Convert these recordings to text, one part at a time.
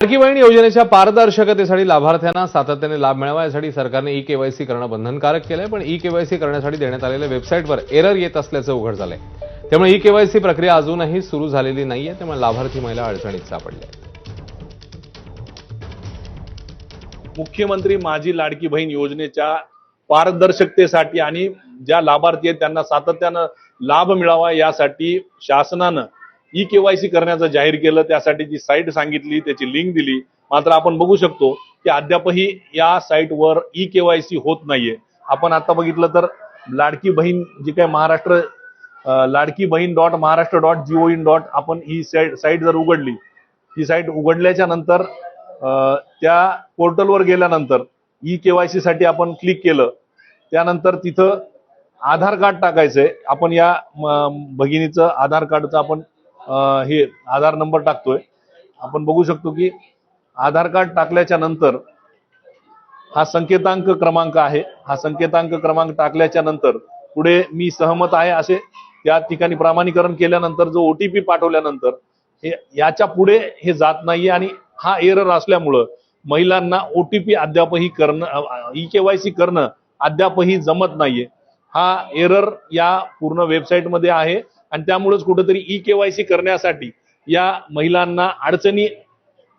लाडकी बहीण योजनेच्या पारदर्शकतेसाठी लाभार्थ्यांना सातत्याने लाभ मिळावा यासाठी सरकारने ई केवायसी करणं बंधनकारक केलंय पण ई केवायसी करण्यासाठी देण्यात आलेल्या वेबसाईटवर एरर येत असल्याचं उघड झालंय. त्यामुळे ई केवायसी प्रक्रिया अजूनही सुरू झालेली नाहीये त्यामुळे लाभार्थी महिला अडचणीत सापडल्या. मुख्यमंत्री माझी लाडकी बहीण योजनेच्या पारदर्शकतेसाठी आणि ज्या लाभार्थी आहेत त्यांना सातत्यानं लाभ मिळावा यासाठी शासनानं ई केवायसी करण्याचं जाहीर केलं त्यासाठी जी साईट सांगितली त्याची लिंक दिली. मात्र आपण बघू शकतो की अद्यापही या साईटवर ई केवायसी होत नाहीये. आपण आता बघितलं तर लाडकी बहीण जी काय Maharashtra Ladki Bahin dot Maharashtra dot G O in dot आपण ही साईट जर उघडली ही साईट उघडल्याच्या नंतर त्या पोर्टलवर गेल्यानंतर ई केवायसी साठी आपण क्लिक केलं. त्यानंतर तिथं आधार कार्ड टाकायचंय. आपण या भगिनीचं आधार कार्डचं आपण हे आधार नंबर टाकतोय. आपण बघू शकतो की आधार कार्ड टाकल्याच्या नंतर हा संकेतांक क्रमांक आहे. हा संकेतांक क्रमांक टाकल्याच्या नंतर पुढे मी सहमत आहे असे त्या ठिकाणी प्रमाणीकरण केल्यानंतर जो ओटीपी पाठवल्यानंतर हे याच्यापुढे हे जात नाहीये आणि हा एरर असल्यामुळं महिलांना ओटीपी अद्यापही करणं ई केवायसी करणं अद्यापही जमत नाहीये. हा एरर या पूर्ण वेबसाईटमध्ये आहे. आणि त्यामुळेच कुठेतरी ई केवायसी करण्यासाठी या महिलांना अडचणी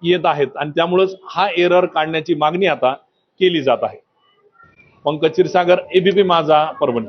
येत आहेत. आणि त्यामुळेच हा एरर काढण्याची मागणी आता केली जात आहे. पंकज क्षीरसागर एबीपी माझा परभणी.